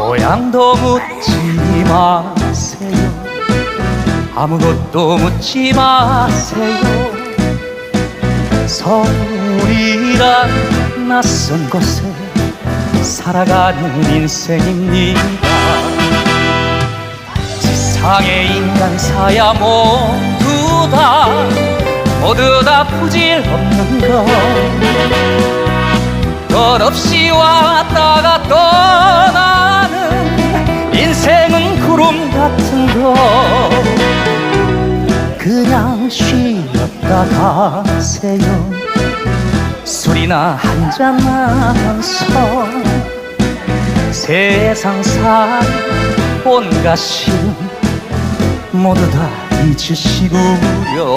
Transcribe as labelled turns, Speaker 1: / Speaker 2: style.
Speaker 1: 고향도 묻지 마세요. 아무것도 묻지 마세요. 서울이란 낯선 곳에 살아가는 인생입니다. 세상의 인간 사야 모두 다 모두 다 부질없는 것. 끝없이 왔다가 떠 그냥 쉬었다 가세요. 술이나 한잔 하면서. 세상 살 온갖 시름 모두 다 잊으시고요